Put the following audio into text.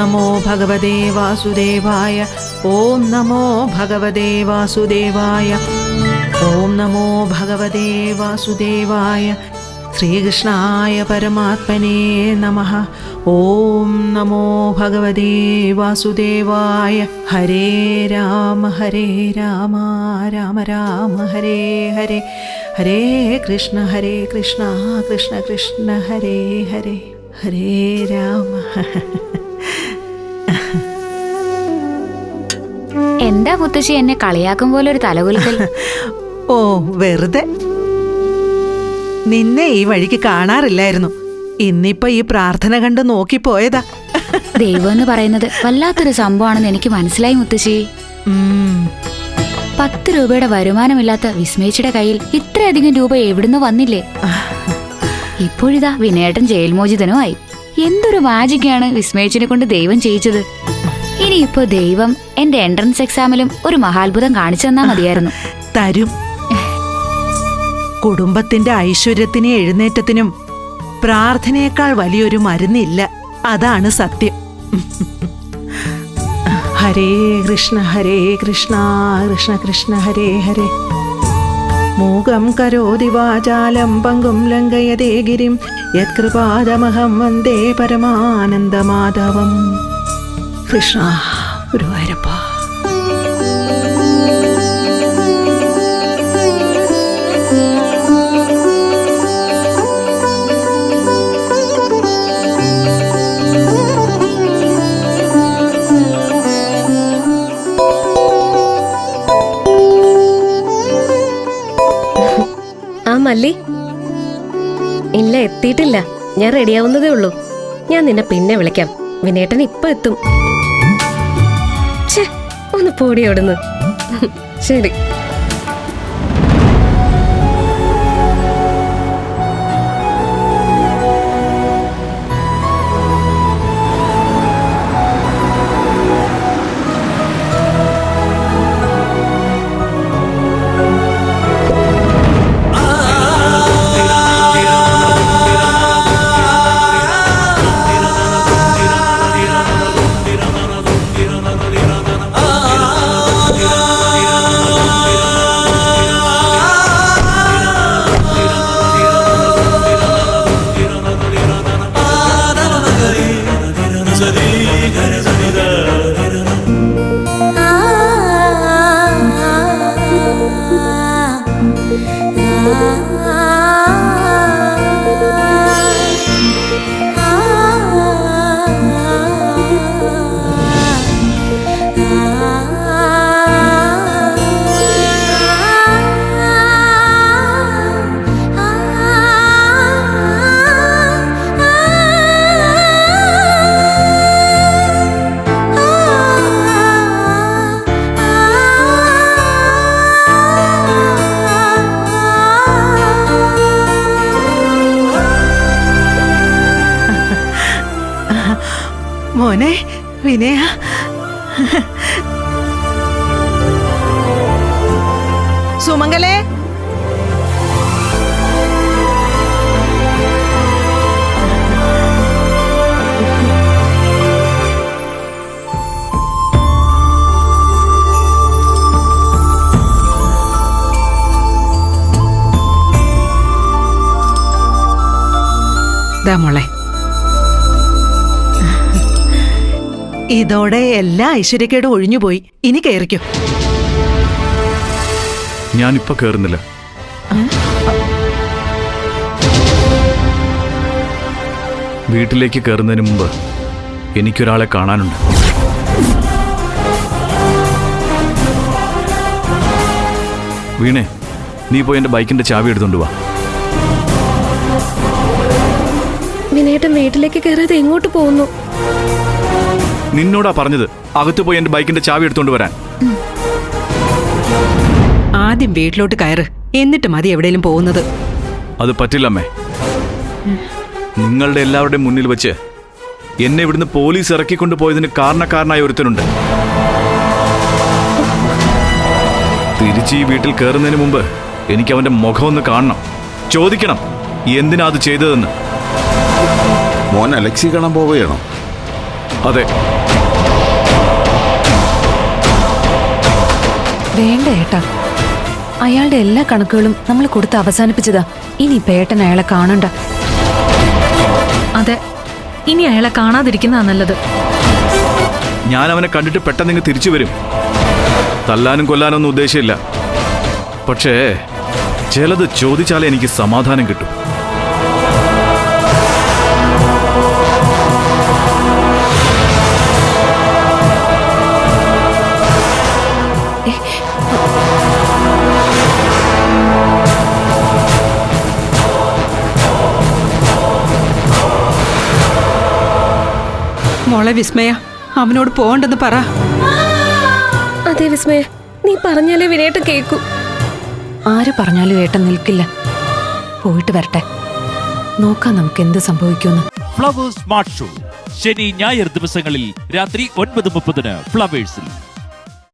നമോ ഭഗവതേ വാസുദേവായ ഓം നമോ ഭഗവതേ വാസുദേവായ ഓം നമോ ഭഗവതേ വാസുദേവായ ശ്രീകൃഷ്ണായ പരമാത്മനേ നമ ഓം നമോ ഭഗവതേ വാസുദേവായ ഹരേ രാമ ഹരേ രാമ രാമ രാമ ഹരേ ഹരേ ഹരേ കൃഷ്ണ ഹരേ കൃഷ്ണ കൃഷ്ണ കൃഷ്ണ ഹരേ ഹരേ ഹരേ രാമ എന്താ മുത്തശ്ശി എന്നെ കളിയാക്കും പോലെ ഒരു തലകുലുക്കൽ? ഓ വെറുതെ. നിന്നെ ഈ വഴിക്ക് കാണാറില്ലായിരുന്നു. ഇന്നിപ്പോ ഈ പ്രാർത്ഥന കണ്ട് നോക്കിപ്പോയതാ ദൈവം എന്ന് പറയുന്നത് വല്ലാത്തൊരു സംഭവമാണെന്ന് എനിക്ക് മനസ്സിലായി മുത്തശ്ശി. പത്ത് രൂപയുടെ വരുമാനമില്ലാത്ത വിസ്മയിച്ചിയുടെ കയ്യിൽ ഇത്രയധികം രൂപ എവിടുന്ന് വന്നില്ലേ? ഇപ്പോഴിതാ വിനേട്ടൻ ജയിൽമോചിതനുമായി എന്തൊരു മാജിക്കാണ് വിസ്മയിച്ചിനെ കൊണ്ട് ദൈവം ചെയ്യിച്ചത്. ഇനിയിപ്പോ ദൈവം എന്റെ എൻട്രൻസ് എക്സാമിലും ഒരു മഹാത്ഭുതം കാണിച്ചു തന്നാ മതിയായിരുന്നു. തരും. കുടുംബത്തിന്റെ ഐശ്വര്യത്തിനും എഴുന്നേറ്റത്തിനും പ്രാർത്ഥനയേക്കാൾ വലിയൊരു മരുന്നില്ല. അതാണ് സത്യം. ഹരേ കൃഷ്ണ ഹരേ കൃഷ്ണ കൃഷ്ണ കൃഷ്ണ ഹരേ ഹരേ. മൂകം കരോതി വാചാലം പങ്കും ലംഘയതേ ഗിരിം. യത്കൃപാദമഹം വന്ദേ പരമാനന്ദമാധവം. കൃഷ്ണ ഗുരുവായൂരപ്പ ആ ഇല്ല എത്തിയിട്ടില്ല. ഞാൻ റെഡിയാവുന്നതേ ഉള്ളൂ. ഞാൻ നിന്നെ പിന്നെ വിളിക്കാം. വിനേട്ടൻ ഇപ്പൊ എത്തും. ഒന്ന് പോടിയോടുന്നു അവിടുന്ന്. ശരി മോനെ വിനയ. സുമംഗലേ. മോളെ. ഇതോടെ എല്ലാ ഐശ്വര്യക്കേടും ഒഴിഞ്ഞുപോയി. ഇനി കയറിക്കോ ഞാനിപ്പോ കേറുന്നില്ല. വീട്ടിലേക്ക് കയറുന്നതിന് മുമ്പ് എനിക്കൊരാളെ കാണാനുണ്ട്. വീണേ നീ പോയി എന്റെ ബൈക്കിന്റെ ചാവി എടുത്തോണ്ട് വാ. വിനേട്ടൻ വീട്ടിലേക്ക് കയറാതെ എങ്ങോട്ട് പോകുന്നു? നിന്നോടാ പറഞ്ഞത്. അകത്തു പോയി എന്റെ ബൈക്കിന്റെ ചാവി എടുത്തോണ്ട് വരാൻ. ആദ്യം വീട്ടിലോട്ട് കയറ്. എന്നിട്ട് മതി എവിടെയും പോകുന്നത്. അത് പറ്റില്ലമ്മേ. നിങ്ങളുടെ എല്ലാവരുടെയും മുന്നിൽ വെച്ച് എന്നെ ഇവിടുന്ന് പോലീസ് ഇറക്കിക്കൊണ്ട് പോയതിന് കാരണക്കാരനായ ഒരുത്തനുണ്ട്. തിരിച്ച് ഈ വീട്ടിൽ കയറുന്നതിന് മുമ്പ് എനിക്ക് അവന്റെ മുഖം ഒന്ന് കാണണം. ചോദിക്കണം എന്തിനാ അത് ചെയ്തതെന്ന്. മോൻ അലക്സി കാണാൻ പോവുകയാണോ? അതെ. വേണ്ട ഏട്ടാ. അയാളുടെ എല്ലാ കണക്കുകളും നമ്മൾ കൊടുത്ത് അവസാനിപ്പിച്ചതാ. ഇനി ഇപ്പൊ ഏട്ടൻ അയാളെ കാണണ്ട. അതെ. ഇനി അയാളെ കാണാതിരിക്കുന്നതാ നല്ലത്. ഞാൻ അവനെ കണ്ടിട്ട് പെട്ടെന്ന് ഇങ്ങ് തിരിച്ചു വരും. തല്ലാനും കൊല്ലാനും ഒന്നും ഉദ്ദേശമില്ല പക്ഷേ ചിലത് ചോദിച്ചാലേ എനിക്ക് സമാധാനം കിട്ടും. മോളെ വിസ്മയ. അവനോട് പോകണ്ടെന്ന് പറ. അതെ വിസ്മയ നീ പറഞ്ഞാലേ വിനേട്ട് കേക്കൂ. ആര് പറഞ്ഞാലും ഏട്ടൻ നിൽക്കില്ല. പോയിട്ട് വരട്ടെ. നോക്കാം നമുക്ക് എന്ത് സംഭവിക്കുമെന്ന്. Flowers smart show. ശനി ഞായർ ദിവസങ്ങളിൽ രാത്രി ഒൻപത് മുപ്പതിന് ഫ്ലവേഴ്സിൽ.